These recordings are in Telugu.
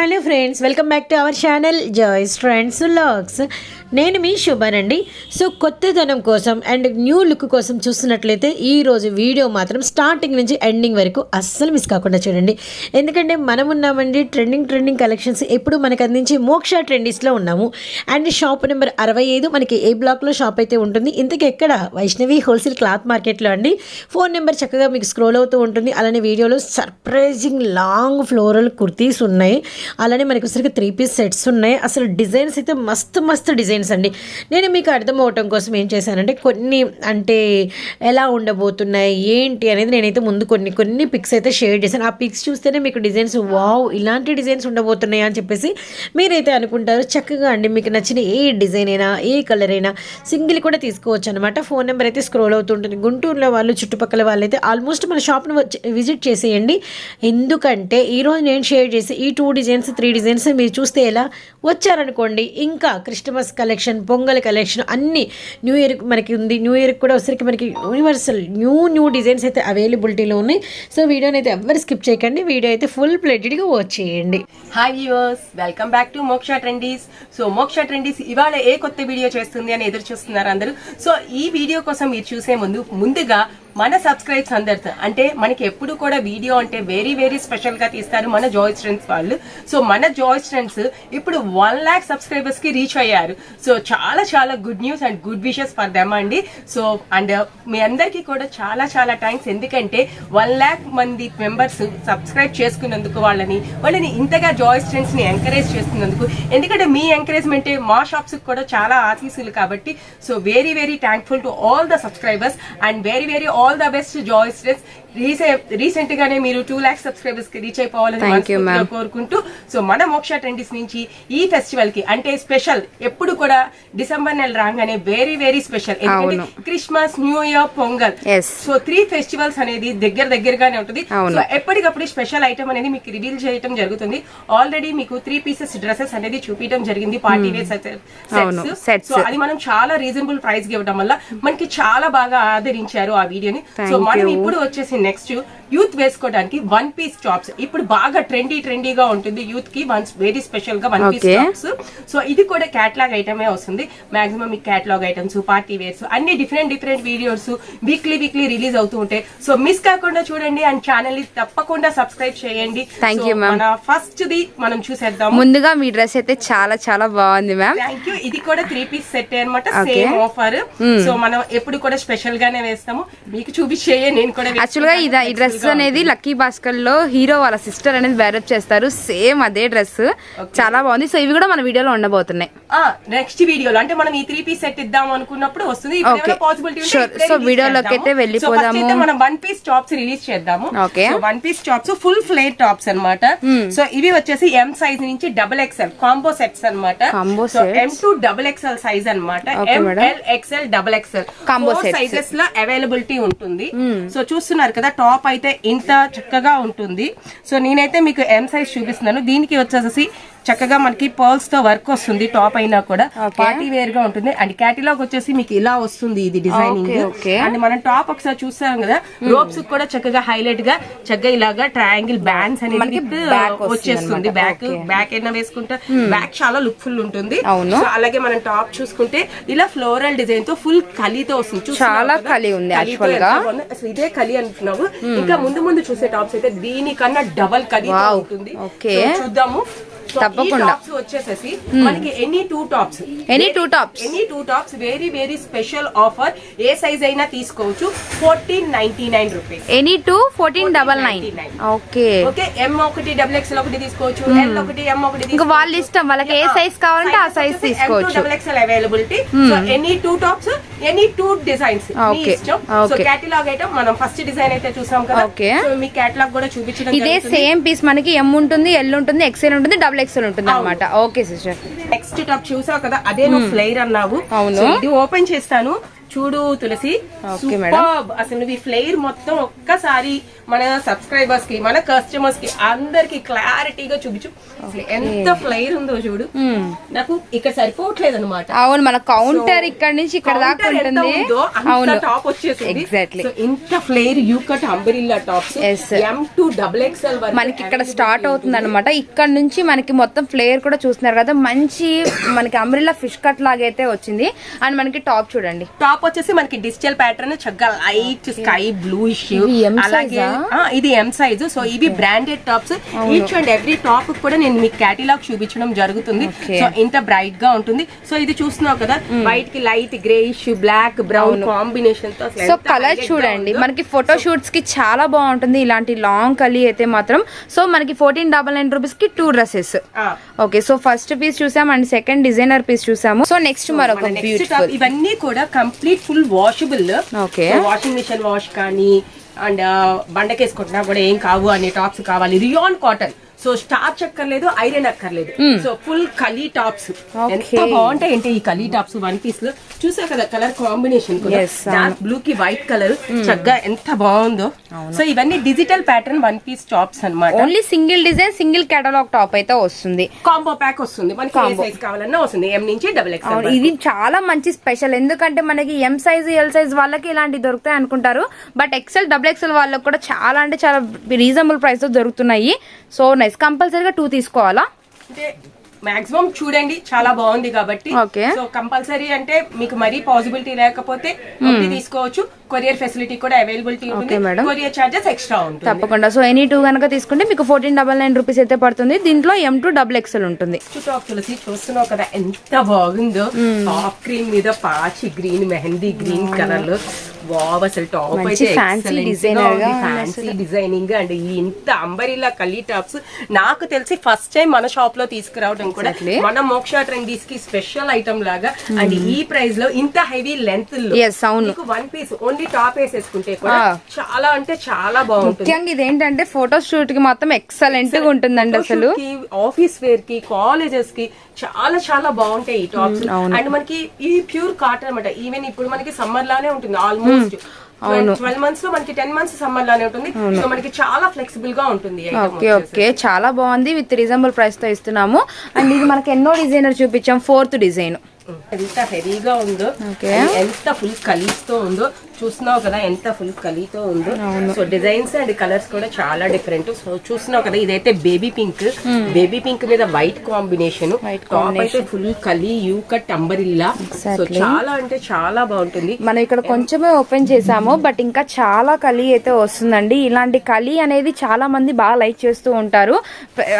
Hello friends welcome back to our channel joys friends logs నేను మీ శుభనండి. సో కొత్తదనం కోసం అండ్ న్యూ లుక్ కోసం చూస్తున్నట్లయితే ఈరోజు వీడియో మాత్రం స్టార్టింగ్ నుంచి ఎండింగ్ వరకు అస్సలు మిస్ కాకుండా చూడండి. ఎందుకంటే మనం ఉన్నామండి ట్రెండింగ్ ట్రెండింగ్ కలెక్షన్స్ ఎప్పుడు మనకు అందించి మోక్ష ట్రెండీస్లో ఉన్నాము. అండ్ షాప్ నెంబర్ అరవై ఐదు మనకి ఏ బ్లాక్లో షాప్ అయితే ఉంటుంది ఇంతకు ఎక్కడ? వైష్ణవి హోల్సేల్ క్లాత్ మార్కెట్లో అండి. ఫోన్ నెంబర్ చక్కగా మీకు స్క్రోల్ అవుతూ ఉంటుంది. అలానే వీడియోలో సర్ప్రైజింగ్ లాంగ్ ఫ్లోరల్ కుర్తీస్ ఉన్నాయి. అలానే మనకి వచ్చరికి త్రీ పీస్ సెట్స్ ఉన్నాయి. అసలు డిజైన్స్ అయితే మస్తు మస్తు డిజైన్స్ అండి. నేను మీకు అర్థం అవటం కోసం ఏం చేశానంటే కొన్ని అంటే ఎలా ఉండబోతున్నాయి ఏంటి అనేది నేనైతే ముందు కొన్ని కొన్ని పిక్స్ అయితే షేర్ చేశాను. ఆ పిక్స్ చూస్తేనే మీకు డిజైన్స్ వావ్ ఇలాంటి డిజైన్స్ ఉండబోతున్నాయి? అని చెప్పేసి మీరైతే అనుకుంటారు. చక్కగా అండి మీకు నచ్చిన ఏ డిజైన్ అయినా ఏ కలర్ అయినా సింగిల్ కూడా తీసుకోవచ్చు అనమాట ఫోన్ నెంబర్ అయితే స్క్రోల్ అవుతుంటుంది గుంటూరులో వాళ్ళు చుట్టుపక్కల వాళ్ళైతే ఆల్మోస్ట్ మన షాప్ను వచ్చి విజిట్ చేసేయండి. ఎందుకంటే ఈరోజు నేను షేర్ చేసి ఈ టూ డిజైన్స్ త్రీ డిజైన్స్ మీరు చూస్తే ఎలా వచ్చారనుకోండి. ఇంకా Christmas colour collection Pongal collection అన్ని న్యూ ఇయర్ మనకి ఉంది. న్యూ ఇయర్ కూడా వచ్చరికి మనకి యూనివర్సల్ న్యూ న్యూ డిజైన్స్ అయితే అవైలబిలిటీలో ఉన్నాయి. సో వీడియోని అయితే ఎవరు స్కిప్ చేయకండి. వీడియో అయితే ఫుల్ ప్లేటెడ్గా వాచ్ చేయండి. Hi viewers welcome back to Moksha trendies so మోక్ష ట్రెండీస్ ఇవాళ ఏ కొత్త వీడియో చేస్తుంది అని ఎదురు చూస్తున్నారు అందరూ. సో ఈ వీడియో కోసం మీరు చూసే ముందు ముందుగా మన సబ్స్క్రైబ్స్ అందరితో. అంటే మనకి ఎప్పుడు కూడా వీడియో అంటే వెరీ వెరీ స్పెషల్గా తీస్తారు మన జాయ్ స్ట్రెండ్స్ వాళ్ళు. సో మన జాయ్ స్ట్రెండ్స్ ఇప్పుడు వన్ ల్యాక్ సబ్స్క్రైబర్స్కి రీచ్ అయ్యారు. సో చాలా చాలా good news and good wishes for them అండి. సో అండ్ uh, మీ అందరికీ కూడా చాలా చాలా థ్యాంక్స్ ఎందుకంటే వన్ ల్యాక్ మంది మెంబర్స్ సబ్స్క్రైబ్ చేసుకున్నందుకు వాళ్ళని వాళ్ళని ఇంతగా జాయ్ స్ట్రెండ్స్ని ఎంకరేజ్ చేస్తున్నందుకు. ఎందుకంటే మీ ఎంకరేజ్మెంటే మా షాప్స్ కూడా చాలా ఆశీస్సులు కాబట్టి so very very thankful to all the subscribers and very very all the best joy trends recent గానే మీరు టూ లాక్స్ సబ్స్క్రైబర్స్కి రీచ్ అయిపోవాలని కోరుకుంటూ సో మన మోక్ష ట్రెండీస్ నుంచి ఈ ఫెస్టివల్కి అంటే స్పెషల్ ఎప్పుడు కూడా డిసెంబర్ నెల రాగానే వెరీ వెరీ స్పెషల్ ఎందుకంటే Christmas new year Pongal. So three festivals అనేది దగ్గర దగ్గరగానే ఉంటుంది. సో ఎప్పటికప్పుడు స్పెషల్ ఐటమ్ అనేది మీకు రివీల్ చేయడం జరుగుతుంది. ఆల్రెడీ మీకు త్రీ పీసెస్ డ్రెస్సెస్ అనేది చూపించడం జరిగింది పార్టీ వేర్ sets. సో అది మనం చాలా రీజనబుల్ ప్రైస్ ఇవ్వడం వల్ల మనకి చాలా బాగా ఆదరించారు ఆ వీడియోని. సో మనం. ఇప్పుడు వచ్చేసి నెక్స్ట్ యూత్ వేసుకోవడానికి వన్ పీస్ టాప్స్ ఇప్పుడు బాగా ట్రెండీ ట్రెండీగా ఉంటుంది యూత్కి వన్ వెరీ స్పెషల్గా వన్ పీస్. టాప్స్ సో ఇది కూడా క్యాట్లాగ్ ఐటమే వస్తుంది. మాక్సిమం మీకు క్యాట్లాగ్ ఐటమ్స్ పార్టీ వేర్స్ అన్ని different different videos weekly weekly release అవుతూ ఉంటాయి. సో మిస్ కాకుండా చూడండి అండ్ ఛానల్ని తప్పకుండా సబ్స్క్రైబ్ చేయండి. మన ఫస్ట్ ది మనం చూసేద్దాం ముందుగా మీ డ్రెస్ అయితే చాలా చాలా బాగుంది మ్యామ్ థ్యాంక్ యూ ఇది కూడా త్రీ పీస్ సెట్ అనమాట. సేమ్ ఆఫర్ సో మనం ఎప్పుడు కూడా స్పెషల్ గానే వేస్తాము. మీకు చూపించే నేను కూడా యాక్చువల్ గా ఇది ఈ డ్రెస్. అనేది లక్కీ భాస్కర్లో హీరో వాళ్ళ సిస్టర్ అనేది వేరప్ చేస్తారు సేమ్ అదే డ్రెస్ చాలా బాగుంది సో ఇవి కూడా మన వీడియోలో ఉండబోతున్నాయి నెక్స్ట్ వీడియోలో అంటే మనం ఈ త్రీ పీస్ సెట్ ఇద్దాం అనుకున్నప్పుడు వస్తుంది. Sure. So, వీడియోలోకి అయితే వెళ్ళిపోదాము. మనం వన్ పీస్ టాప్స్ రిలీజ్ చేద్దాము Okay. One piece tops full flared tops అన్నమాట సో ఇవి వచ్చేసి ఎం సైజ్ నుంచి double XL combo sets so sets. M to double XL size అన్నమాట Okay, M madam. L XL double XL sets. సైజెస్లో అవైలబిలిటీ ఉంటుంది సో చూస్తున్నారు కదా టాప్ అయితే ఇంత చక్కగా ఉంటుంది. సో నేనైతే మీకు ఎం సైజ్ చూపిస్తున్నాను. దీనికి వచ్చేసి చక్కగా మనకి పర్ల్స్తో వర్క్ వస్తుంది టాప్ అయినా కూడా. పార్టీ వేర్గా ఉంటుంది. అండ్ క్యాటిలాగ్ వచ్చేసి మీకు ఇలా వస్తుంది ఇది డిజైనింగ్. అండ్ మనం టాప్ ఒకసారి చూసాం కదా రోప్స్ కూడా చక్కగా హైలైట్గా చక్కగా ఇలాగా ట్రయాంగిల్ బ్యాండ్స్ అనేది వచ్చేస్తుంది. బ్యాక్. బ్యాక్ అయినా వేసుకుంటే బ్యాక్ చాలా లుక్ ఫుల్ ఉంటుంది అలాగే మనం టాప్ చూసుకుంటే ఇలా ఫ్లోరల్ డిజైన్తో ఫుల్ కలితో వస్తుంది. చాలా? కలి ఉంది. అసలు ఇదే కలి అంటున్నావు. ఇంకా ముందు ముందు చూసే టాప్స్ అయితే దీనికన్నా డబల్ కలి. ఉంటుంది. చూద్దాము. తప్పకుండా. టాప్స్ వచ్చేసేసి మనకి any two tops. Any two tops. Any two tops very very special offer. ఏ సైజ్ అయినా తీసుకోవచ్చు. Fourteen ninety nine rupees. Any two fourteen double nine. Okay. Okay M ఒకటి డబుల్ ఎక్స్ఎల్ ఒకటి తీసుకోవచ్చు ఎల్ ఒకటి ఎం ఒకటి ఇంకా వాళ్ళ ఇష్టం వాళ్ళకి ఏ సైజ్ కావాలంటే ఆ సైజ్ తీసుకోవచ్చు. Double XL availability so any two tops any two designs మీ. ఇష్టం. సో. కేటలాగ్ ఐటమ్ మనం ఫస్ట్ డిజైన్ అయితే చూసాం కదా. Okay. సో మీ కేటలాగ్ కూడా చూపించడం ఇదే సేమ్ పీస్ మనకి ఎం ఉంటుంది ఎల్ ఉంటుంది ఎక్స్ఎల్ ఉంటుంది డబుల్ ఎక్స్ఎల్ ఉంటుంది అనమాట ఓకే సిస్టర్ నెక్స్ట్ టాప్ చూసావు కదా అదే నువ్వు ఫ్లైర్ అన్నావు. అవును. ఇది ఓపెన్ చేస్తాను. చూడు తులసి. అసలు నువ్వు ఈ ఫ్లేర్ మొత్తం ఒక్కసారి మన సబ్స్క్రైబర్స్కి మన కస్టమర్స్కి అందరికి క్లారిటీగా చూపించు. అసలు ఎంత ఫ్లైర్ ఉందో చూడు. నాకు ఇక్కడ సరిపోవట్లేదు అనమాట అవును మన కౌంటర్ ఇక్కడ నుంచి ఇక్కడ దాకా ఉంటుంది. అవును. టాప్ వచ్చేసింది. Exactly. So, ఇంత flare U cut umbrella tops. M to double XL మనకి ఇక్కడ స్టార్ట్ అవుతుంది అనమాట ఇక్కడ నుంచి మనకి మొత్తం ఫ్లేయర్ కూడా చూస్తున్నారు కదా మంచి మనకి అమ్రిల్లా ఫిష్ కట్ లాగైతే వచ్చింది. అండ్ మనకి టాప్ చూడండి. టాప్ వచ్చేసి మనకి డిజిటల్ ప్యాటర్న్ చక్కగా లైట్ స్కై బ్లూ అలాగే ఇది ఎం సైజ్ సో ఇవి branded tops each and every top కూడా నేను మీకు క్యాటిలాగ్ చూపించడం జరుగుతుంది. సో ఇంత బ్రైట్గా ఉంటుంది. సో ఇది చూస్తున్నావు కదా వైట్కి లైట్ గ్రేయిష్ బ్లాక్ బ్రౌన్ కాంబినేషన్తో సో కలర్ చూడండి. మనకి ఫోటో షూట్స్కి చాలా బాగుంటుంది. ఇలాంటి లాంగ్ కలీ అయితే మాత్రం. సో మనకి ఫోర్టీన్ డబల్ నైన్ రూపీస్కి two dresses. Okay so first piece చూసాం అండ్ సెకండ్ డిజైనర్ పీస్ చూసాము. సో నెక్స్ట్ మరొక ఇవన్నీ కూడా complete full washable Okay. Washing machine wash కానీ అండ్ బండకేసుకుంటున్నా కూడా ఏం కావు అనే టాప్స్ కావాలి. Rayon cotton. సో స్టార్చ్ అక్కర్లేదు ఐరన్ అక్కర్లేదు. సో ఫుల్ కలీ టాప్స్. ఎంత బాగుంటాయి అంటే ఈ కలీ టాప్స్ వన్ పీస్లో చూసా కదా కలర్ కాంబినేషన్ డార్క్ బ్లూ కి వైట్ కలర్ చక్కగా ఎంత బాగుందో. సో ఇవన్నీ digital pattern one piece tops అన్నమాట. Only single design single catalogue top అయితే వస్తుంది. కాంబో ప్యాక్ వస్తుంది. మనకి ఏ సైజ్ కావాలన్నా వస్తుంది. ఎం నుంచి డబుల్ ఎక్స్ ఇది చాలా మంచి స్పెషల్ ఎందుకంటే మనకి ఎం సైజ్ ఎల్ సైజ్ వాళ్ళకి ఇలాంటివి దొరుకుతాయి అనుకుంటారు. బట్ ఎక్సెల్ డబుల్ ఎక్సెల్ వాళ్ళకి కూడా చాలా అంటే చాలా రీజనబుల్ ప్రైస్తో దొరుకుతున్నాయి. సో నైస్ కంపల్సరీగా టూ తీసుకోవాలా? అంటే మాక్సిమం చూడండి చాలా బాగుంది కాబట్టి. సో కంపల్సరీ అంటే మీకు మరీ పాసిబిలిటీ లేకపోతే ఒకటి తీసుకోవచ్చు. కొరియర్ ఫెసిలిటీ కూడా అవైలబిలిటీ ఉంటుంది. కొరియర్ చార్జెస్ ఎక్స్ట్రా ఉంటుంది. తప్పకుండా. సో ఎనీ టూ కనుక తీసుకుంటే మీకు ఫోర్టీన్ డబల్ నైన్ రూపీస్ అయితే పడుతుంది. దీంట్లో ఎం టూ డబుల్ ఎక్సెల్ ఉంటుంది. చుట్టూ తులసి చూస్తున్నావు కదా ఎంత బాగుందో. టాప్ క్రీమ్ మీద పాచి గ్రీన్ మెహందీ గ్రీన్ కలర్లో. వావ్ అసలు టాప్ అయితే ఫ్యాన్సీ డిజైనింగ్ అండ్ ఇంత అంబరిల్లా కలీ టాప్స్ నాకు తెలిసి ఫస్ట్ టైం మన షాప్లో తీసుకురావడం కూడా. మన మోక్ష ట్రెండీస్కి స్పెషల్ ఐటమ్ లాగా. అండ్ ఈ ప్రైస్లో ఇంత heavy length. One piece only top వేసేసుకుంటే కూడా. చాలా అంటే చాలా బాగుంటుంది. ముఖ్యంగా ఇదేంటంటే ఫోటో షూట్కి మాత్రం ఎక్సలెంట్గా ఉంటుందండి అసలు. ఆఫీస్ వేర్కి కాలేజెస్కి చాలా చాలా బాగుంటాయి ఈ టాప్స్ అండ్ మనకి ఈ ప్యూర్ కాటన్ అన్నమాట. ఈవెన్ ఇప్పుడు మనకి సమ్మర్ లానే ఉంటుంది. ఆల్మోస్ట్ ట్వెల్వ్ మంత్స్లో మనకి టెన్ మంత్స్ సమ్మర్ లానే ఉంటుంది. సో మనకి చాలా ఫ్లెక్సిబుల్గా ఉంటుంది ఓకే ఓకే చాలా బాగుంది. విత్ రీజనబుల్ ప్రైస్తో ఇస్తున్నాము. అండ్ ఇది మనకి ఎన్నో డిజైనర్ చూపించాం. ఫోర్త్ డిజైన్ ఎంత హెవీగా ఉందో ఎంత ఫుల్ కలీస్తో ఉందో చూస్తున్నావు కదా ఎంత ఫుల్ కలీతో ఉందో. సో డిజైన్స్ అండ్ కలర్స్ కూడా చాలా డిఫరెంట్. సో చూస్తున్నావు కదా ఇదైతే బేబీ పింక్. బేబీ పింక్ మీద వైట్ కాంబినేషన్. టాప్ అయితే ఫుల్ కలీ యూ కట్ అంబరిల్లా. సో. చాలా అంటే చాలా బాగుంటుంది. మనం ఇక్కడ కొంచెమే ఓపెన్ చేసాము బట్ ఇంకా చాలా కలీ అయితే వస్తుందండి. ఇలాంటి కలీ అనేది చాలా మంది బాగా లైక్ చేస్తూ ఉంటారు.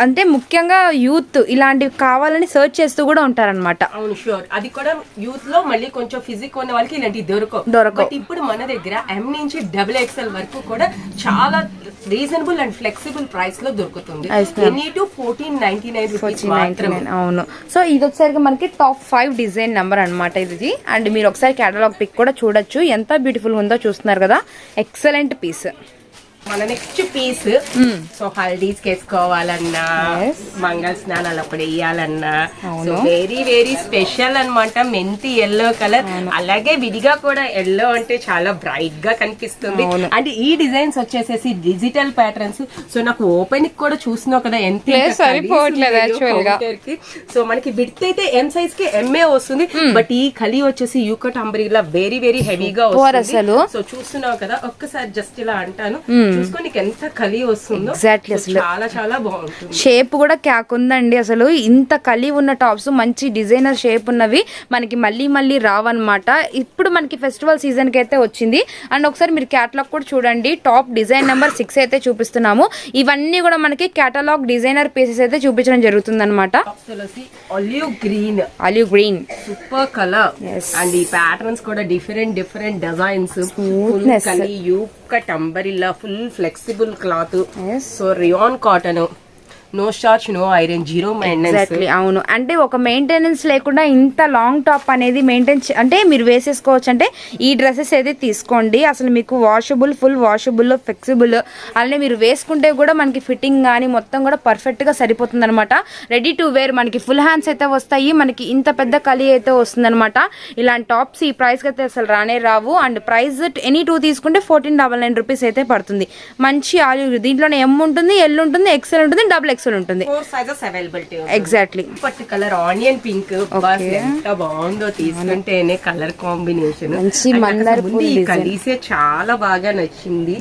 అంటే ముఖ్యంగా యూత్ ఇలాంటివి కావాలని సర్చ్ చేస్తూ కూడా ఉంటారన్నమాట. అవును షూర్ అది కూడా యూత్లో మళ్ళీ కొంచెం ఫిజిక్ ఉన్న వాళ్ళకి ఇలాంటివి దొరకవు. దొరకవు. ఇప్పుడు మన దగ్గర ఎం నుంచి డబుల్ ఎక్స్ఎల్ వరకు కూడా చాలా రీజనబుల్ అండ్ ఫ్లెక్సిబుల్ ప్రైస్లో దొరుకుతుంది. Any two fourteen ninety nine rupees మాత్రమే. 99, అవును. సో ఇది ఒకసారి మనకి టాప్ ఫైవ్ డిజైన్ నెంబర్ అన్నమాట ఇది అండ్ మీరు ఒకసారి కేటలాగ్ పిక్ కూడా చూడొచ్చు. ఎంత బ్యూటిఫుల్ ఉందో చూస్తున్నారు కదా. ఎక్సలెంట్ పీస్ మన నెక్స్ట్ పీస్ సో హల్దీస్ వేసుకోవాలన్నా. మంగళ స్నానాలు అప్పుడు వేయాలన్నా. సో వెరీ వెరీ స్పెషల్ అన్నమాట. మెంతి ఎల్లో కలర్ అలాగే విడిగా కూడా ఎల్లో అంటే చాలా బ్రైట్గా కనిపిస్తుంది. అండ్ ఈ డిజైన్స్ వచ్చేసేసి డిజిటల్ ప్యాటర్న్స్ సో నాకు ఓపెన్ కూడా చూసినావు కదా ఎంత. సో మనకి విడ్త్ అయితే ఎం సైజ్కి ఎంఏ వస్తుంది. బట్ ఈ కలి వచ్చేసి యూకట్ అంబ్రిలా వెరీ వెరీ హెవీగా వస్తుంది. సో చూస్తున్నావు కదా ఒక్కసారి జస్ట్ ఇలా అంటాను. చూసుకో నీకు ఎంత కలి వస్తుందో Exactly సో చాలా చాలా బాగుంటుంది. షేప్ కూడా క్యాక్ ఉందండి అసలు. ఇంత కలి ఉన్న టాప్స్ మంచి డిజైనర్ షేప్ ఉన్నవి మనకి మళ్ళీ మళ్ళీ రావన్నమాట. ఇప్పుడు మనకి ఫెస్టివల్ సీజన్కి అయితే వచ్చింది. అండ్ ఒకసారి మీరు క్యాటలాగ్ కూడా చూడండి. టాప్ డిజైన్ నెంబర్ సిక్స్ అయితే చూపిస్తున్నాము. ఇవన్నీ కూడా మనకి కేటలాగ్ డిజైనర్ పీసెస్ అయితే చూపించడం జరుగుతుంది అనమాట olive green. Olive green. Super colour Yes. And ఈ ప్యాటర్న్స్ కూడా different different designs full Smoothness. కలి U cut umbrella full flexible cloth. So rayon cotton no starch no iron zero maintenance exactly అవును. అంటే ఒక మెయింటెనెన్స్ లేకుండా ఇంత లాంగ్ టాప్ అనేది మెయింటైన్ అంటే మీరు వేసేసుకోవచ్చు. అంటే ఈ డ్రెస్సెస్ అయితే తీసుకోండి. అసలు మీకు వాషబుల్ ఫుల్ వాషబుల్ ఫ్లెక్సిబుల్ అలానే మీరు వేసుకుంటే కూడా మనకి ఫిట్టింగ్ కానీ మొత్తం కూడా పర్ఫెక్ట్గా సరిపోతుంది అనమాట రెడీ టు వేర్ మనకి ఫుల్ హ్యాండ్స్ అయితే వస్తాయి. మనకి ఇంత పెద్ద కలి అయితే వస్తుందన్నమాట. ఇలాంటి టాప్స్ ఈ ప్రైస్కి అయితే అసలు రానే రావు. అండ్ ప్రైస్ ఎనీ టూ తీసుకుంటే ఫోర్టీన్ డబల్ నైన్ రూపీస్ అయితే పడుతుంది. మంచి ఆలివ్ దీంట్లోనే ఎమ్ ఉంటుంది ఎల్ ఉంటుంది ఎక్సెల్ ఉంటుంది డబుల్ ఎక్సెల్ ఉంటుంది. ఫోర్ సైజెస్ అవైలబిలిటీ ఎగ్జాక్ట్లీ పట్టు కలర్ ఆనియన్ పింక్ ఎంత బాగుందో తీసుకుంటేనే కలర్ కాంబినేషన్ మంచి మందార కలీసే చాలా బాగా నచ్చింది.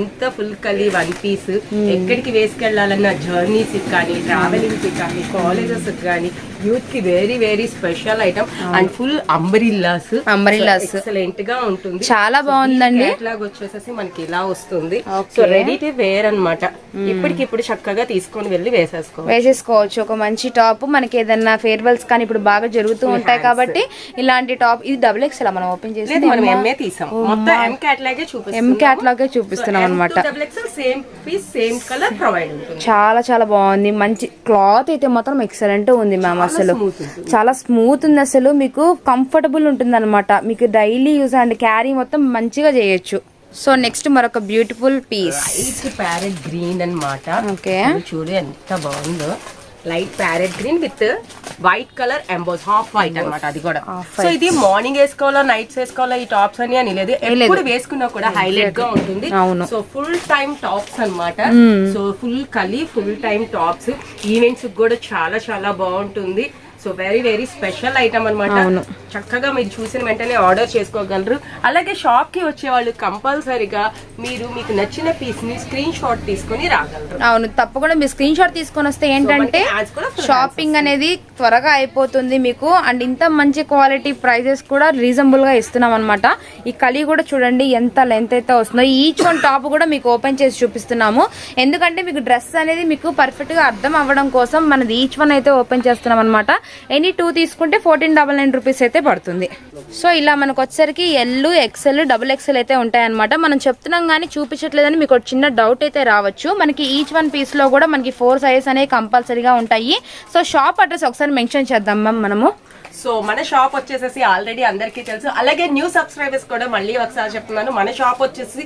ఇంత ఫుల్ కలీ వన్ పీస్ ఎక్కడికి వేసుకెళ్ళాలన్న జర్నీస్ కానీ ట్రావెలింగ్కి కానీ కాలేజెస్ కానీ యూత్కి very very special item and full umbrellas Umbrellas. ఎక్సలెంట్గా ఉంటుంది. చాలా బాగుందండి. కేటలాగ్ వచ్చేసేసి మనకి ఇలా వస్తుంది. సో రెడీ టు వేర్ అన్నమాట. ఇప్పటికిప్పుడు చక్కగా తీసుకొని వెళ్ళి వేసేసుకోవచ్చు. ఒక మంచి టాప్ మనకి ఏదన్నా ఫేర్వెల్స్ కానీ ఇప్పుడు బాగా జరుగుతూ ఉంటాయి కాబట్టి ఇలాంటి టాప్ ఇది డబుల్ ఎక్స్ మనం ఓపెన్ చేసి మనం ఎంఏ తీసాం. మొత్తం ఎం క్యాట్లాగే చూపిస్తాం ఎం క్యాట్లాగే చూపిస్తున్నాం అనమాట double XL same piece same colour provide ఉంటుంది. చాలా చాలా బాగుంది. మంచి క్లాత్ అయితే మాత్రం ఎక్సలెంట్ ఉంది మ్యామ్ అసలు. చాలా స్మూత్ ఉంది అసలు. మీకు కంఫర్టబుల్ ఉంటుంది అనమాట మీకు డైలీ యూజ్ అండ్ క్యారీ మొత్తం మంచిగా చేయొచ్చు. సో నెక్స్ట్ మరొక beautiful piece. Light parrot green అన్నమాట. ఓకే. చూడు ఎంత బాగుందో. Light parrot green with white colour emboss half white అన్నమాట అది కూడా. సో ఇది మార్నింగ్ వేసుకోవాలా నైట్స్ వేసుకోవాలా ఈ టాప్స్ అని అని లేదు. ఎప్పుడు వేసుకున్నా కూడా హైలైట్గా ఉంటుంది. సో ఫుల్ టైం టాప్స్ అన్నమాట. సో ఫుల్ కలి ఫుల్ టైం టాప్స్ ఈవెంట్స్ కూడా చాలా చాలా బాగుంటుంది. So very very special item అన్నమాట. చక్కగా మీరు చూసిన వెంటనే ఆర్డర్ చేసుకోగలరు. అలాగే షాప్కి వచ్చే వాళ్ళు కంపల్సరీగా మీరు మీకు నచ్చిన పీస్ని స్క్రీన్ షాట్ తీసుకొని రాగలరు. అవును తప్పకుండా మీరు స్క్రీన్ షాట్ తీసుకొని వస్తే ఏంటంటే షాపింగ్ అనేది త్వరగా అయిపోతుంది మీకు. అండ్ ఇంత మంచి క్వాలిటీ ప్రైజెస్ కూడా రీజనబుల్గా ఇస్తున్నాం అనమాట ఈ కలి కూడా చూడండి ఎంత లెంత్ అయితే వస్తుందో. ఈచ్ వన్ టాప్ కూడా మీకు ఓపెన్ చేసి చూపిస్తున్నాము. ఎందుకంటే మీకు డ్రెస్ అనేది మీకు పర్ఫెక్ట్గా అర్థం అవ్వడం కోసం మనది ఈచ్ వన్ అయితే ఓపెన్ చేస్తున్నాం అనమాట ఎనీ టూ తీసుకుంటే ఫోర్టీన్ డబల్ నైన్ రూపీస్ అయితే పడుతుంది. సో ఇలా మనకు వచ్చేసరికి ఎల్ ఎక్సెల్ డబుల్ ఎక్సెల్ అయితే ఉంటాయన్నమాట. మనం చెప్తున్నాం కానీ చూపించట్లేదని మీకు ఒక చిన్న డౌట్ అయితే రావచ్చు. మనకి ఈచ్ వన్ పీస్లో కూడా మనకి ఫోర్ సైజెస్ అనేవి కంపల్సరీగా ఉంటాయి. సో షాప్ అడ్రస్ ఒకసారి మెన్షన్ చేద్దాం మ్యామ్ మనము. సో మన షాప్ వచ్చేసేసి ఆల్రెడీ అందరికీ తెలుసు. అలాగే న్యూ సబ్స్క్రైబర్స్ కూడా మళ్ళీ ఒకసారి చెప్తున్నాను. మన షాప్ వచ్చేసి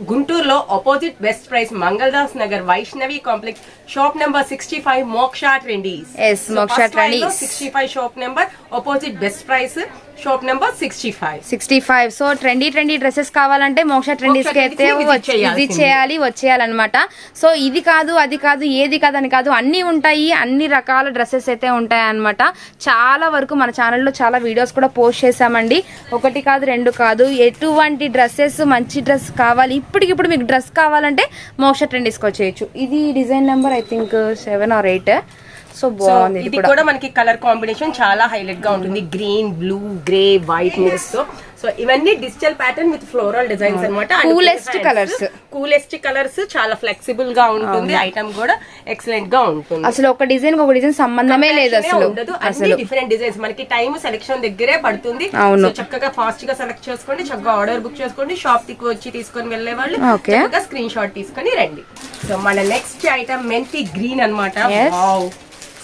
గుంటూరులో opposite best price Mangaldas Nagar Vaishnavi complex shop number sixty five Moksha trendies Moksha Trendies. Sixty five shop number opposite best price shop number sixty five sixty five so trendy trendy dresses కావాలంటే మోక్ష ట్రెండీస్కి అయితే. విజిట్ చేయాలి వచ్చేయాలన్నమాట. సో ఇది కాదు అది కాదు ఏది కాదు అని కాదు అన్ని ఉంటాయి అన్ని రకాల డ్రెస్సెస్ అయితే ఉంటాయి అన్నమాట చాలా వరకు మన ఛానల్లో చాలా వీడియోస్ కూడా పోస్ట్ చేసామండి ఒకటి కాదు రెండు కాదు ఎటువంటి డ్రెస్సెస్ మంచి డ్రెస్ కావాలి ఇప్పటికిప్పుడు మీకు డ్రెస్ కావాలంటే మోక్ష ట్రెండీస్కి వచ్చేయచ్చు. ఇది design number I think seven or eight so బాగుంది ఇది కూడా. మనకి కలర్ కాంబినేషన్ చాలా హైలైట్గా ఉంటుంది. గ్రీన్ బ్లూ గ్రే వైట్ మిక్స్తో సో ఇవన్నీ digital pattern with floral designs అనమాట Coolest colours. కూలెస్ట్ కలర్స్ చాలా ఫ్లెక్సిబుల్గా ఉంటుంది. ఐటమ్ కూడా ఎక్సలెంట్గా ఉంటుంది. అసలు ఒక డిజైన్ ఒక డిజైన్ సంబంధమే లేదు అసలు. ఉండదు. అన్ని డిఫరెంట్ డిజైన్స్ మనకి టైం సెలెక్షన్ దగ్గరే పడుతుంది. సో చక్కగా ఫాస్ట్గా సెలెక్ట్ చేసుకోండి. చక్కగా ఆర్డర్ బుక్ చేసుకోండి. షాప్కి వచ్చి తీసుకొని వెళ్ళే వాళ్ళు. చక్కగా స్క్రీన్ షాట్ తీసుకొని రండి. సో మన నెక్స్ట్ ఐటమ్ మెంతి గ్రీన్. వావ్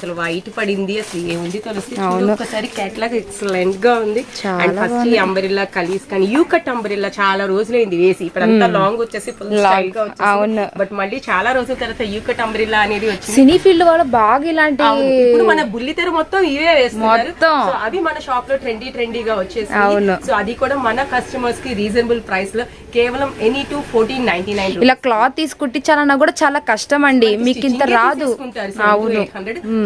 అసలు వైట్ పడింది అసలు ఏముంది తెలిసి? ఒక్కసారి కేటలాగ్ ఎక్సలెంట్గా ఉంది. చాలా అండ్ ఫస్ట్ ఈ అంబరిల్లా కలీస్ కానీ యూ కట్ అంబరిల్లా చాలా రోజులైంది వేసి. ఇప్పుడు అంతా లాంగ్ వచ్చేసి ఫుల్ స్టైల్గా అవును. బట్ మళ్ళీ చాలా రోజుల తర్వాత యూ కట్ అంబరిల్లా అనేది వచ్చింది. సినీ ఫీల్డ్ వాళ్ళు బాగా ఇలాంటి. ఇప్పుడు మన బుల్లితెర మొత్తం ఇవే వేస్తున్నారు. సో అవి మన షాప్లో ట్రెండీ ట్రెండీగా వచ్చేసి. అవును. సో అది కూడా మన కస్టమర్స్కి రీజనబుల్ ప్రైస్లో కేవలం any two fourteen ninety nine ఇలా క్లాత్ తీసి కుట్టించాలన్నా కూడా చాలా కష్టం అండి. మీకు ఇంత రాదు. అవును.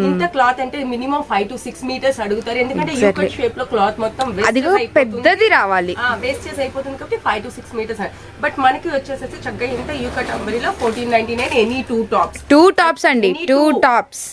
ఇంత క్లాత్ అంటే minimum five to six metres అడుగుతారు. ఎందుకంటే యూకట్ షేప్లో క్లాత్ మొత్తం పెద్దది రావాలి. వేస్టేజ్ అయిపోతుంది కాబట్టి five to six metres but మనకి వచ్చేసేసి చక్కగా ఇంత U cut అంబరిలో fourteen ninety nine any two tops two tops అండి. టూ టాప్స్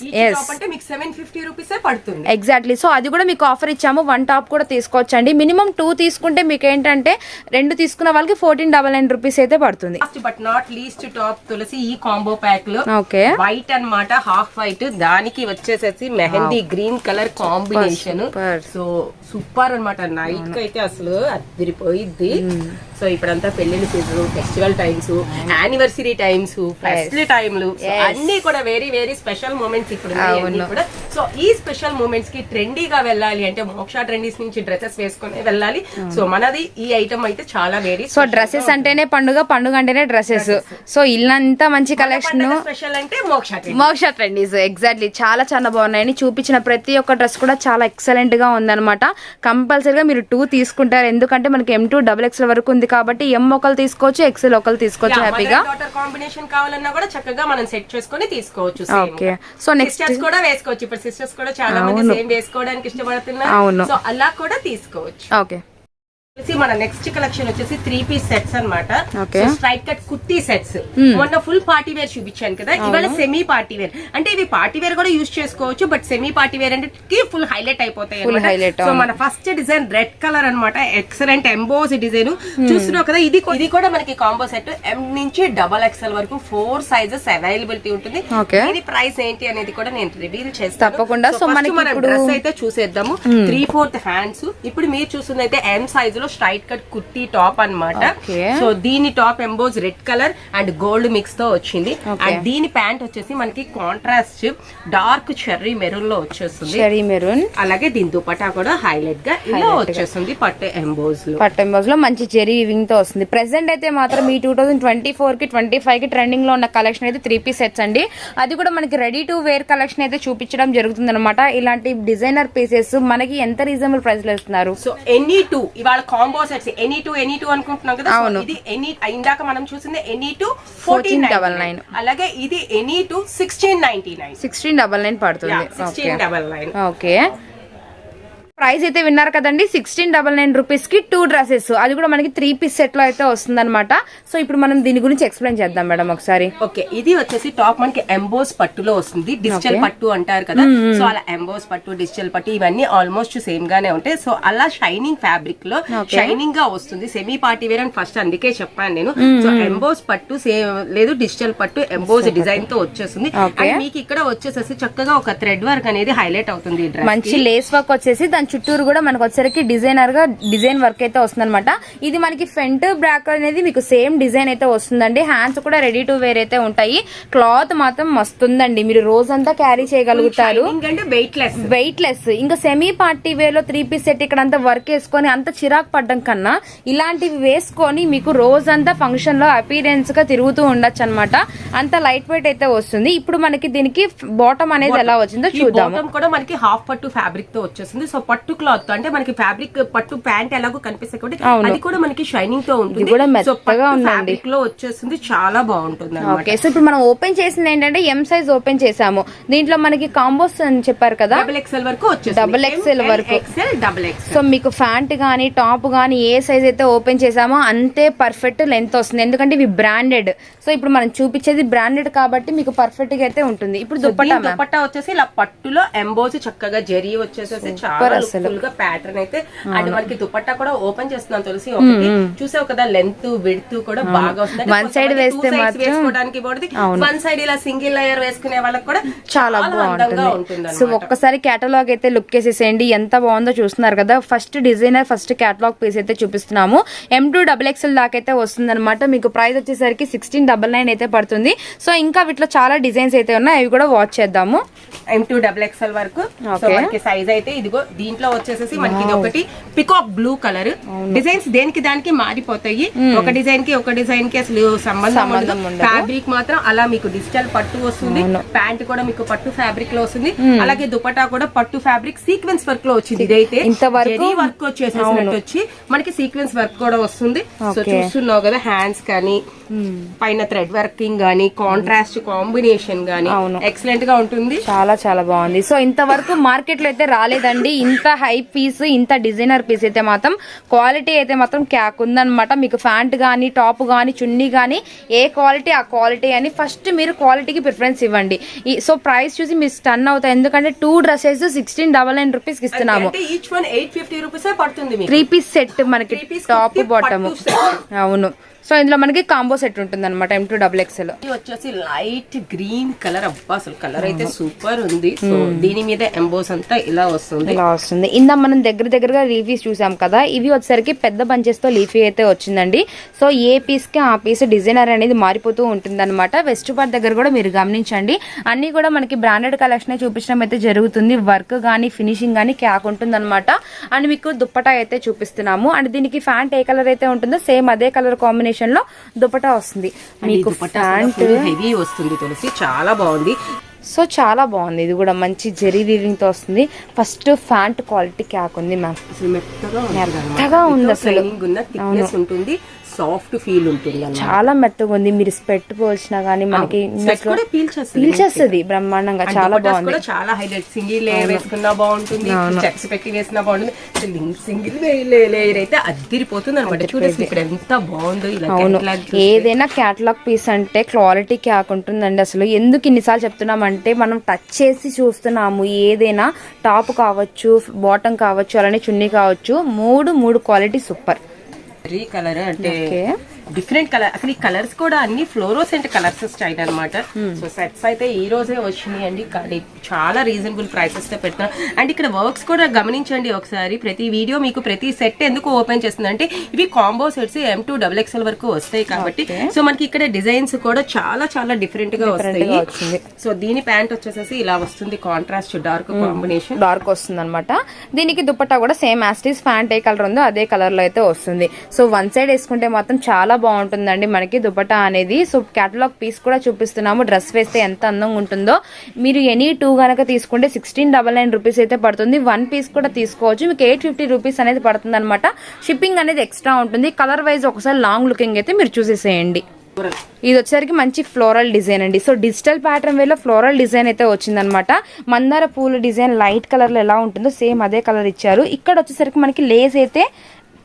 అంటే మీకు సెవెన్ ఫిఫ్టీ రూపీస్ పడుతుంది. ఎగ్జాక్ట్లీ సో అది కూడా మీకు ఆఫర్ ఇచ్చాము. వన్ టాప్ కూడా తీసుకోవచ్చు అండి మినిమం టూ తీసుకుంటే మీకు ఏంటంటే రెండు తీసుకున్న వాళ్ళకి ఫోర్టీన్ డబల్ నైన్ రూపీస్ అయితే పడుతుంది. But not least top Tulasi ఈ కాంబో ప్యాక్లో ఓకే వైట్ అన్నమాట హాఫ్ వైట్ దానికి వచ్చేసేసి mehndi green colour combination. Super. So super అన్నమాట. నైట్కి అయితే అసలు అదిరిపోయిద్ది. సో ఇప్పుడంతా పెళ్ళిళ్ళ season festival times anniversary times festival టైమ్లు అన్ని కూడా వెరీ వెరీ స్పెషల్ మూమెంట్స్ ఇప్పుడు. కూడా సో ఈ స్పెషల్ మూమెంట్స్కి ట్రెండీగా వెళ్ళాలి అంటే మోక్ష ట్రెండీస్ నుంచి డ్రెస్సెస్ వేసుకొని వెళ్ళాలి. సో మనది ఈ ఐటమ్ అయితే చాలా వెరీ సో డ్రెస్సెస్ అంటేనే పండుగ పండుగ అంటేనే డ్రెస్సెస్ సో ఇల్లంతా మంచి కలెక్షన్ స్పెషల్ అంటే మోక్ష మోక్ష ట్రెండీస్ ఎగ్జాక్ట్లీ చాలా చాలా బాగున్నాయని చూపించిన ప్రతి ఒక్క డ్రెస్ కూడా చాలా ఎక్సలెంట్గా ఉందన్నమాట. కంపల్సరీగా మీరు టూ తీసుకుంటారు. ఎందుకంటే మనకి ఎం టూ డబుల్ ఎక్స్ఎల్ వరకు ఉంది కాబట్టి ఎం ఒకరు తీసుకోవచ్చు ఎక్స్ఎల్ ఒకరు తీసుకోవచ్చు హ్యాపీగా. కాంబినేషన్ కావాలన్నా కూడా చక్కగా మనం సెట్ చేసుకొని తీసుకోవచ్చు ఓకే సో నెక్స్ట్ కూడా వేసుకోవచ్చు. ఇప్పుడు సిస్టర్స్ కూడా చాలా మంది సేమ్ వేసుకోవడానికి ఇష్టపడుతున్నారు. సో అలా కూడా తీసుకోవచ్చు. ఓకే. వచ్చేసి మన నెక్స్ట్ కలెక్షన్ వచ్చేసి త్రీ పీస్ సెట్స్ అన్నమాట. Okay. Straight cut kurti sets మొన్న ఫుల్ పార్టీ వేర్ చూపించాను కదా. ఇవాళ సెమీ పార్టీ వేర్ అంటే ఇవి పార్టీ వేర్ కూడా యూజ్ చేసుకోవచ్చు బట్ సెమీ పార్టీ వేర్ అంటే ఫుల్ హైలైట్ అయిపోతాయి సో మన ఫస్ట్ డిజైన్ రెడ్ కలర్ అన్నమాట. ఎక్సలెంట్ ఎంబోస్ డిజైన్ చూస్తున్నావు కదా ఇది ఇది కూడా మనకి కాంబో సెట్ ఎం నుంచి డబల్ ఎక్స్ఎల్ వరకు ఫోర్ సైజెస్ అవైలబిలిటీ ఉంటుంది. దీని ప్రైస్ ఏంటి అనేది కూడా నేను రివీల్ చేస్తాను. తప్పకుండా. సో మనకి డ్రెస్ అయితే చూసేద్దాము. త్రీ ఫోర్త్ హ్యాండ్స్ ఇప్పుడు మీరు చూస్తుంది అయితే ఎం సైజ్ లో స్ట్రైట్ కట్ కుర్తీ టాప్ అన్నమాట. Okay. సో దీని top emboss red colour and gold మిక్స్తో వచ్చింది. అండ్ దీని ప్యాంట్ వచ్చేసి మనకి కాంట్రాస్ట్ డార్క్ చెర్రీ మెరూన్లో వచ్చేస్తుంది. Sherry maroon. అలాగే దీని దుపటా కూడా హైలైట్గా ఇలా వచ్చేస్తుంది పట్టు ఎంబోజ్లో. పట్టెంబోస్లో మంచి జెరీ వివింగ్తో వస్తుంది. ప్రెసెంట్ అయితే మాత్రం ఈ టూ థౌసండ్ ట్వంటీ ఫోర్కి ట్వంటీ ఫైవ్కి ట్రెండింగ్లో ఉన్న కలెక్షన్ అయితే త్రీ పీస్ సెట్స్ అండి. అది కూడా మనకి రెడీ టు వేర్ కలెక్షన్ అయితే చూపించడం జరుగుతుంది అనమాట ఇలాంటి డిజైనర్ పీసెస్ మనకి ఎంత రీజనబుల్ ప్రైస్లో ఇస్తున్నారు? సో ఎనీ టూ ఇవాళ combo sets any two any two అనుకుంటున్నాం కదా? ఇది ఎనీ ఇందాక మనం చూసింది any two fourteen double nine అలాగే ఇది any two sixteen ninety nine sixteen double nine పడుతుంది sixteen double nine okay price అయితే విన్నారు కదండి. సిక్స్టీన్ డబల్ నైన్ రూపీస్కి టూ డ్రెస్సెస్ అది కూడా మనకి త్రీ పీస్ సెట్లో అయితే వస్తుంది సో ఇప్పుడు మనం దీని గురించి ఎక్స్ప్లెయిన్ చేద్దాం మేడం ఒకసారి. ఓకే ఇది వచ్చేసి టాప్ మనకి ఎంబోస్ పట్టులో వస్తుంది. డిజిటల్ పట్టు అంటారు కదా. సో అలా ఎంబోస్ పట్టు డిజిటల్ పట్టు ఇవన్నీ ఆల్మోస్ట్ సేమ్ గానే ఉంటాయి. సో అలా షైనింగ్ ఫ్యాబ్రిక్లో షైనింగ్గా వస్తుంది. సెమీ పార్టీ వేర్ అని ఫస్ట్ అందుకే చెప్పాను నేను. సో ఎంబోస్ పట్టు సేమ్ లేదు డిజిటల్ పట్టు ఎంబోస్ డిజైన్తో వచ్చేస్తుంది. అండ్ మీకు ఇక్కడ వచ్చేసేసి చక్కగా ఒక థ్రెడ్ వర్క్ అనేది హైలైట్ అవుతుంది మంచి లేస్ వర్క్ వచ్చేసి దాని చుట్టూరు కూడా మనకు వచ్చేసరికి డిజైనర్గా డిజైన్ వర్క్ అయితే వస్తుంది ఇది మనకి ఫ్రంట్ బ్రాక్ అనేది మీకు సేమ్ డిజైన్ అయితే వస్తుందండి. హ్యాండ్స్ కూడా రెడీ టు వేర్ అయితే ఉంటాయి. క్లాత్ మాత్రం మస్తుందండి. మీరు రోజంతా క్యారీ చేయగలుగుతారు. వెయిట్ లెస్ వెయిట్ లెస్ ఇంకా సెమీ పార్టీ వేర్లో త్రీ పీస్ సెట్ ఇక్కడ అంతా వర్క్ వేసుకొని అంత చిరాకు పడ్డం కన్నా ఇలాంటివి వేసుకొని మీకు రోజంతా ఫంక్షన్లో అపీరెన్స్గా తిరుగుతూ ఉండొచ్చు అనమాట అంత లైట్ వెయిట్ అయితే వస్తుంది. ఇప్పుడు మనకి దీనికి బాటమ్ అనేది ఎలా వచ్చిందో బాటమ్ కూడా మనకి హాఫ్ పట్టు ఫ్యాబ్రిక్తో వచ్చేస్తుంది. సో పట్టు క్లాత్ అంటే మనకి ఫ్యాబ్రిక్ పట్టు ప్యాంట్ ఎలాగో కనిపిస్తాయి కాబట్టి అది కూడా మనకి షైనింగ్తో ఉంటుంది. సో పట్టు. ఫ్యాబ్రిక్లో వచ్చేస్తుంది చాలా బాగుంటుంది ఓకే సో ఇప్పుడు మనం ఓపెన్ చేసింది ఏంటంటే ఎం సైజ్ ఓపెన్ చేసాము. దీంట్లో మనకి కాంబోస్ అని చెప్పారు కదా? డబుల్ ఎక్స్ఎల్ వరకు Double XL వరకు. ఎక్స్ఎల్ డబుల్ ఎక్స్ఎల్ సో మీకు ఫ్యాంట్ కానీ టాప్ కానీ ఏ సైజ్ అయితే ఓపెన్ చేసామో అంతే పర్ఫెక్ట్ లెంత్ వస్తుంది. ఎందుకంటే ఇవి బ్రాండెడ్ సో ఇప్పుడు మనం చూపించేది బ్రాండెడ్ కాబట్టి మీకు పర్ఫెక్ట్గా అయితే ఉంటుంది. ఇప్పుడు దుప్పటా మ్యామ్ దుపట్టా వచ్చేసి ఇలా పట్టులో ఎంబోజ్ చక్కగా జరీ వచ్చేసేసి చాలా. ఫుల్గా ప్యాటర్న్ అయితే అండ్ మనకి దుపట్టా కూడా ఓపెన్ చేస్తున్నాం తులసి ఒకటి? చూసావు కదా లెంత్ విడ్త్ కూడా బాగా వస్తుంది One side వేస్తే వేసుకోవడానికి వన్ సైడ్ ఇలా సింగిల్ లేయర్ వేసుకునే వాళ్ళకి కూడా చాలా బాగుంటుంది. సో ఒక్కసారి కేటలాగ్ అయితే లుక్ వేసేసేయండి ఎంత బాగుందో చూస్తున్నారు కదా. First designer first catalogue piece అయితే చూపిస్తున్నాము. ఎం టూ డబుల్ ఎక్స్ఎల్ దాకా అయితే వస్తుంది అనమాట మీకు ప్రైస్ వచ్చేసరికి సిక్స్టీన్ డబల్ నైన్ అయితే పడుతుంది. సో ఇంకా వీటిలో చాలా డిజైన్స్ అయితే ఉన్నాయి. అవి కూడా వాచ్ చేద్దాము. ఎం టూ డబుల్ ఎక్స్ఎల్ వరకు. సైజ్ అయితే ఇదిగో దీంట్లో వచ్చేసేసి మనకి ఇది ఒకటి పికాక్ బ్లూ కలర్ డిజైన్స్ దేనికి దానికి మారిపోతాయి. ఒక డిజైన్కి ఒక డిజైన్కి అసలు సంబంధం ఉండదు. ఫ్యాబ్రిక్ మాత్రం అలా మీకు డిజిటల్ పట్టు వస్తుంది. ప్యాంట్ కూడా మీకు పట్టు ఫ్యాబ్రిక్లో వస్తుంది. అలాగే దుపట్టా కూడా పట్టు ఫ్యాబ్రిక్ సీక్వెన్స్ వర్క్లో వచ్చింది ఇదైతే. వర్క్ వచ్చేసేసినట్టు వచ్చి మనకి సీక్వెన్స్ వర్క్ కూడా వస్తుంది. సో. చూస్తున్నావు కదా హ్యాండ్స్ కానీ పైన థ్రెడ్ వర్కింగ్ గానీ కాంట్రాస్ట్ కాంబినేషన్ గానీ. ఎక్సలెంట్గా ఉంటుంది. చాలా చాలా బాగుంది. సో ఇంతవరకు మార్కెట్లో అయితే రాలేదండి. ఇంత హై పీస్ ఇంత డిజైనర్ పీస్ అయితే మాత్రం క్వాలిటీ అయితే మాత్రం క్యాక్ ఉందన్నమాట. మీకు ఫ్యాంట్ కానీ టాప్ కానీ చున్నీ కానీ ఏ క్వాలిటీ ఆ క్వాలిటీ అని ఫస్ట్ మీరు క్వాలిటీకి ప్రిఫరెన్స్ ఇవ్వండి. సో ప్రైస్ చూసి మీరు స్టన్ అవుతాయి ఎందుకంటే two dresses sixteen double nine rupees ఇస్తున్నాము. త్రీ పీస్ సెట్ మనకి టాప్ బాటమ్. అవును. సో ఇందులో మనకి కాంబో సెట్ ఉంటుంది అనమాట ఎం టూ డబుల్ ఎక్స్ఎల్ వచ్చేసి లైట్ గ్రీన్ కలర్ అబ్బా అసలు కలర్ అయితే సూపర్ ఉంది. సో దీని మీద ఎంబోస్ అంతా ఇలా వస్తుంది. ఇలా వస్తుంది. ఇందా మనం దగ్గర దగ్గరగా లీఫీస్ చూసాం కదా ఇవి వచ్చేసరికి పెద్ద బంచెస్తో లీఫీ అయితే వచ్చిందండి. సో ఏ పీస్కి ఆ పీస్ డిజైనర్ అనేది మారిపోతూ ఉంటుంది అనమాట వెస్ట్ పార్ట్ దగ్గర కూడా మీరు గమనించండి. అన్ని కూడా మనకి బ్రాండెడ్ కలెక్షన్ చూపించడం అయితే జరుగుతుంది. వర్క్ కానీ ఫినిషింగ్ కానీ క్యాక్ ఉంటుంది అనమాట అండ్ మీకు దుప్పటా అయితే చూపిస్తున్నాము. అండ్ దీనికి ఫ్యాంట్ ఏ కలర్ అయితే ఉంటుందో సేమ్ అదే కలర్ కాంబినేషన్ లో దుప్పటా వస్తుంది. మీకు ఫ్యాంట్ హెవీ వస్తుంది తులసి. చాలా బాగుంది. సో చాలా బాగుంది. ఇది కూడా మంచి జెరీ వీవింగ్తో వస్తుంది. ఫస్ట్ ఫ్యాంట్ క్వాలిటీ క్యాక్ ఉంది మ్యామ్ మెత్తగా ఉంది అసలు. ఉంటుంది. సాఫ్ట్ ఫీల్ ఉంటుంది చాలా మెత్తగా ఉంది. మీరు స్పెట్ పోల్చినా గానీ మనకి పీల్చేస్తుంది పీల్చేస్తుంది బ్రహ్మాండంగా చాలా బాగుంది. చాలా హైలైట్ సింగిల్ లేయర్ వేసుకున్నా బాగుంటుంది. చెక్స్ పెట్టి వేసినా బాగుంటుంది. సింగిల్ లేయర్ అయితే అద్దరిపోతుంది అనమాట. చూడేసి ఇక్కడ ఎంత బాగుందో అవును. ఏదైనా క్యాటలాగ్ పీస్ అంటే క్వాలిటీ క్యాక్ ఉంటుందండి అసలు. ఎందుకు ఇన్నిసార్లు చెప్తున్నామంటే మనం టచ్ చేసి చూస్తున్నాము. ఏదైనా టాప్ కావచ్చు బాటమ్ కావచ్చు అలానే చున్నీ కావచ్చు. మూడు మూడు క్వాలిటీ సూపర్ కలర్ అంటే డిఫరెంట్ కలర్ అసలు ఈ కలర్స్ కూడా అన్ని ఫ్లోరోసెంట్ కలర్స్ స్టైల్ అన్నమాట. Hmm. సో సెట్స్ అయితే ఈ రోజే వచ్చినాయి అండి. కానీ చాలా రీజనబుల్ ప్రైసెస్తో పెడుతున్నాం. అండ్ ఇక్కడ వర్క్స్ కూడా గమనించండి ఒకసారి. ప్రతి వీడియో మీకు ప్రతి సెట్ ఎందుకు ఓపెన్ చేస్తుంది అంటే ఇవి combo sets M to double XL వరకు వస్తాయి కాబట్టి. సో మనకి ఇక్కడ డిజైన్స్ కూడా చాలా చాలా డిఫరెంట్గా వస్తాయి. వచ్చింది. సో దీని ప్యాంట్ వచ్చేసేసి ఇలా వస్తుంది. కాంట్రాస్ట్ డార్క్ కాంబినేషన్ డార్క్ వస్తుంది అనమాట దీనికి దుపట్టా కూడా same as it is pant A colour ఉందో అదే కలర్లో అయితే వస్తుంది. సో వన్ సైడ్ వేసుకుంటే మాత్రం చాలా బాగుంటుందండి మనకి దుపటా అనేది. సో క్యాటలాగ్ పీస్ కూడా చూపిస్తున్నాము. డ్రెస్ వేస్తే ఎంత అందంగా ఉంటుందో. మీరు ఎనీ టూ కనుక తీసుకుంటే సిక్స్టీన్ డబల్ నైన్ రూపీస్ అయితే పడుతుంది. వన్ పీస్ కూడా తీసుకోవచ్చు. మీకు ఎయిట్ ఫిఫ్టీ రూపీస్ అనేది పడుతుంది అనమాట షిప్పింగ్ అనేది ఎక్స్ట్రా ఉంటుంది. కలర్ వైజ్ ఒకసారి లాంగ్ లుకింగ్ అయితే మీరు చూసేసేయండి. ఇది వచ్చేసరికి మంచి ఫ్లోరల్ డిజైన్ అండి. సో డిజిటల్ ప్యాటర్న్ వేలో ఫ్లోరల్ డిజైన్ అయితే వచ్చిందనమాట మందార పూల డిజైన్ లైట్ కలర్లో ఎలా ఉంటుందో సేమ్ అదే కలర్ ఇచ్చారు. ఇక్కడ వచ్చేసరికి మనకి లేస్ అయితే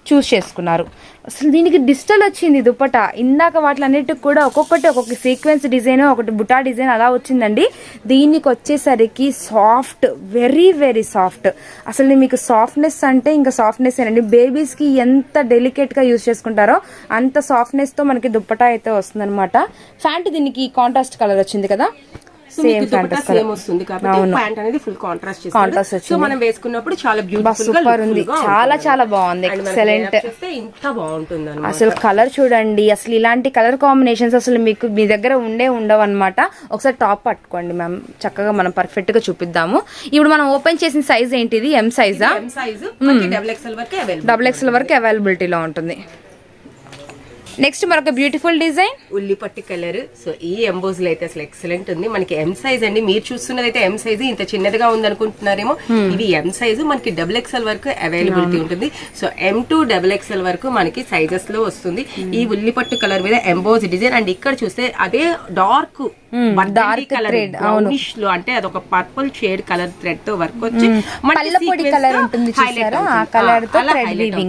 చూస్ చేసుకున్నారు. అసలు దీనికి డిజిటల్ వచ్చింది దుప్పట ఇందాక వాటిలన్నిటికి కూడా ఒక్కొక్కటి ఒక్కొక్క సీక్వెన్స్ డిజైన్ ఒకటి బుటా డిజైన్ అలా వచ్చిందండి. దీనికి వచ్చేసరికి సాఫ్ట్ వెరీ వెరీ సాఫ్ట్ అసలు మీకు సాఫ్ట్నెస్ అంటే ఇంకా సాఫ్ట్నెస్ అండి బేబీస్కి ఎంత డెలికేట్గా యూస్ చేసుకుంటారో అంత సాఫ్ట్నెస్తో మనకి దుప్పట అయితే వస్తుందన్నమాట. ఫ్యాంట్ దీనికి కాంట్రాస్ట్ కలర్ వచ్చింది కదా. సేమ్ ఫ్యాంట్ సేమ్ వస్తుంది కాబట్టి ప్యాంట్ అనేది ఫుల్ కాంట్రాస్ట్ Contrast చేస్తుంది. సో మనం వేసుకున్నప్పుడు చాలా బ్యూటిఫుల్ సూపర్ ఉంది. చాలా చాలా బాగుంది. ఎక్సలెంట్ ఇంత బాగుంటుంది అసలు కలర్ చూడండి. అసలు ఇలాంటి కలర్ కాంబినేషన్స్ అసలు మీకు మీ దగ్గర ఉండే ఉండవు అనమాట ఒకసారి టాప్ పట్టుకోండి మ్యామ్ చక్కగా మనం పర్ఫెక్ట్గా చూపిద్దాము. ఇప్పుడు మనం ఓపెన్ చేసిన సైజ్ ఏంటిది? ఎం సైజా డబుల్ ఎక్స్ఎల్ వరకు అవైలబుల్ డబుల్ ఎక్స్ఎల్ వరకు అవైలబిలిటీలో ఉంటుంది. నెక్స్ట్ మరొక బ్యూటిఫుల్ డిజైన్ ఉల్లిపట్టి కలర్. సో ఈ ఎంబోజ్ అయితే అసలు ఎక్సలెంట్ ఉంది. మనకి ఎం సైజ్ అండి. మీరు చూస్తున్నది అయితే ఎం సైజ్ ఇంత చిన్నదిగా ఉంది అనుకుంటున్నారేమో ఇది ఎం సైజు మనకి డబుల్ ఎక్స్ఎల్ వరకు అవైలబిలిటీ ఉంటుంది. So M to double XL వరకు మనకి సైజెస్లో వస్తుంది. ఈ ఉల్లిపట్టు కలర్ మీద ఎంబోజ్ డిజైన్. అండ్ ఇక్కడ చూస్తే అదే డార్క్ బ్రౌనిష్లో అంటే అదొక పర్పుల్ షేడ్ కలర్ థ్రెడ్తో వర్క్ వచ్చి పళ్ళపొడి colour ఉంటుంది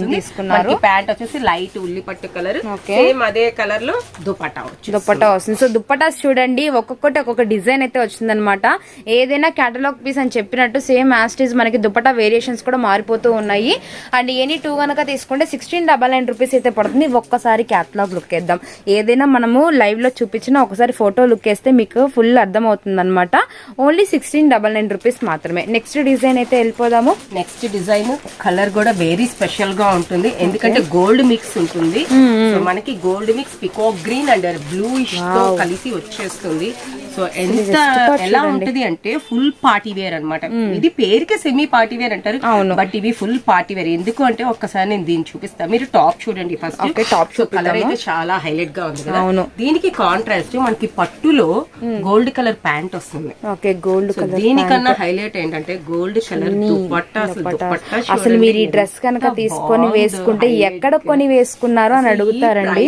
తో తీసుకున్నారు. ప్యాంట్ వచ్చేసి లైట్ ఉల్లిపట్టు కలర్. సేమ్ అదే కలర్లో దుపట్టా వచ్చి దుప్పటా వస్తుంది. సో దుప్పటాస్ చూడండి ఒక్కొక్కటి ఒక్కొక్క డిజైన్ అయితే వచ్చిందనమాట ఏదైనా కేటలాగ్ పీస్ అని చెప్పినట్టు సేమ్ యాస్టీస్ మనకి దుప్పటా వేరియేషన్స్ కూడా మారిపోతూ ఉన్నాయి. అండ్ ఎనీ టూ కనుక తీసుకుంటే సిక్స్టీన్ డబల్ నైన్ రూపీస్ అయితే పడుతుంది. ఒక్కసారి కేటలాగ్ లుక్ వేద్దాం. ఏదైనా మనము లైవ్లో చూపించినా ఒకసారి ఫోటో లుక్ వేస్తే మీకు ఫుల్ అర్థం అవుతుంది అనమాట only sixteen double nine rupees మాత్రమే. నెక్స్ట్ డిజైన్ అయితే వెళ్ళిపోదాము. నెక్స్ట్ డిజైన్ కలర్ కూడా వెరీ స్పెషల్గా ఉంటుంది. ఎందుకంటే గోల్డ్ మిక్స్ ఉంటుంది. సో మనకి గోల్డ్ మిక్స్ పికాక్ గ్రీన్ అండ్తో కలిసి వచ్చేస్తుంది. సో ఎంత ఎలా ఉంటది అంటే ఫుల్ పార్టీ వేర్ అన్నమాట. ఇది పేరుకే సెమీ పార్టీ వేర్ అంటారు బట్ ఇవి ఫుల్ పార్టీ వేర్ ఎందుకు అంటే ఒక్కసారి నేను దీన్ని చూపిస్తాను మీరు టాప్ చూడండి ఫస్ట్ సో కలర్ అయితే చాలా హైలైట్గా ఉంది కదా. అవును. దీనికి కాంట్రాస్ట్ మనకి పట్టులో గోల్డ్ కలర్ ప్యాంట్ వస్తుంది. ఓకే గోల్డ్ సో దీనికన్నా హైలైట్ ఏంటంటే గోల్డ్ కలర్ దుపట్టా అసలు మీరు ఈ డ్రెస్ కనుక తీసుకొని వేసుకుంటే ఎక్కడ. కొని వేసుకున్నారు అని అడుగుతారండి.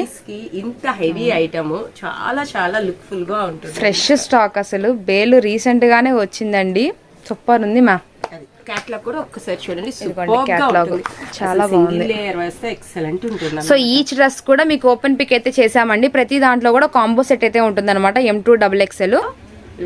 ఇంత హెవీ ఐటమ్ చాలా చాలా లుక్ ఫుల్గా ఉంటుంది. ఫ్రెష్ స్టాక్ అసలు. బేలు రీసెంట్ గానే వచ్చిందండి. సూపర్ ఉంది మ్యామ్. క్యాట్లాగ్ కూడా ఒక్కసారి చూడండి. ఇదిగోండి సూపర్గా catalog. ఉంటుంది. చాలా ఎక్సలెంట్ ఉంటుంది సో ఈచ్ డ్రెస్ కూడా మీకు ఓపెన్ పిక్ అయితే చేసామండి ప్రతి దాంట్లో కూడా కాంబో సెట్ అయితే ఉంటుంది అనమాట M two double XL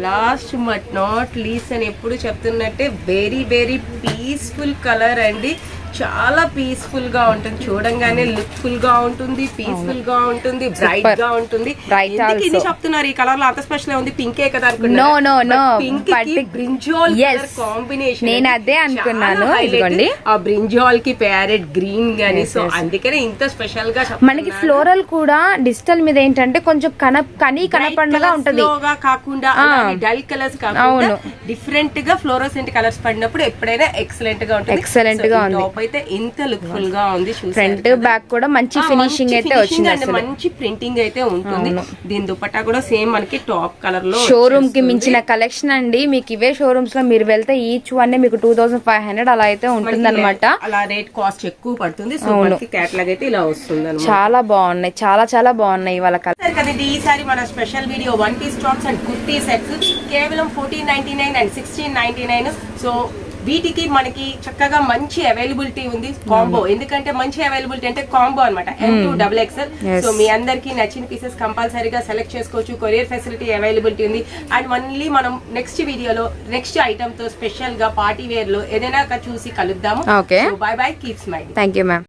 last but not least అని ఎప్పుడు చెప్తున్నట్టే వెరీ వెరీ పీస్ఫుల్ కలర్ అండి. చాలా పీస్ఫుల్గా ఉంటుంది చూడంగానే లుక్ఫుల్గా ఉంటుంది పీస్ఫుల్గా ఉంటుంది బ్రైట్గా ఉంటుంది ఎందుకు ఇది. చెప్తున్నారు ఈ కలర్లో అంత స్పెషల్ ఉంది పింకే కదా No, no, no. Pink brinjal. Combination నేను అదే అనుకున్నాను. ఇదిగోండి. ఆ బ్రింజాల్కి ప్యారెట్ గ్రీన్ గాని సో అందుకనే ఇంత స్పెషల్గా మనకి ఫ్లోరల్ కూడా డిజిటల్ మీద ఏంటంటే కొంచెం కన కనీ కనపడగా ఉంటది కాకుండా డల్ కలర్స్ కాకుండా. డిఫరెంట్గా ఫ్లోరోసెంట్ కలర్స్ పడినప్పుడు ఎప్పుడైనా ఎక్సలెంట్గా ఉంటుంది So, గా ఉంది. అయితే ఎంత లుక్ఫుల్గా ఉంది ఫ్రంట్? బ్యాక్ కూడా మంచి ఫినిషింగ్ అయితే వచ్చింది మంచి ప్రింటింగ్ అయితే ఉంటుంది. దీని దుపట్టా కూడా సేమ్ మనకి టాప్ కలర్లో షోరూమ్కి మించిన కలెక్షన్ అండి. మీకు ఇవే షోరూమ్స్లో మీరు వెళ్తే ఈచ్ వన్ మీకు టూ థౌసండ్ ఫైవ్ హండ్రెడ్ అలా అయితే ఉంటుంది అనమాట అలా రేట్ కాస్ట్ ఎక్కువ పడుతుంది. సో మనకి క్యాటలాగ్ అయితే ఇలా వస్తుంది చాలా బాగున్నాయి. చాలా చాలా బాగున్నాయి వాళ్ళ కలర్. కదండి ఈసారి మన special video one piece tops and kurti sets కేవలం fourteen ninety nine and sixteen ninety nine so వీటికి మనకి చక్కగా మంచి అవైలబిలిటీ ఉంది కాంబో ఎందుకంటే మంచి అవైలబిలిటీ అంటే కాంబో అనమాట M to double XL so మీ అందరికి నచ్చిన పీసెస్ కంపల్సరీగా సెలెక్ట్ చేసుకోవచ్చు. కొరియర్ ఫెసిలిటీ అవైలబిలిటీ ఉంది. అండ్ మళ్ళీ మనం నెక్స్ట్ వీడియోలో నెక్స్ట్ ఐటమ్తో స్పెషల్గా పార్టీ వేర్లో ఏదైనా చూసి కలుద్దాము. Bye bye keep smile thank you ma'am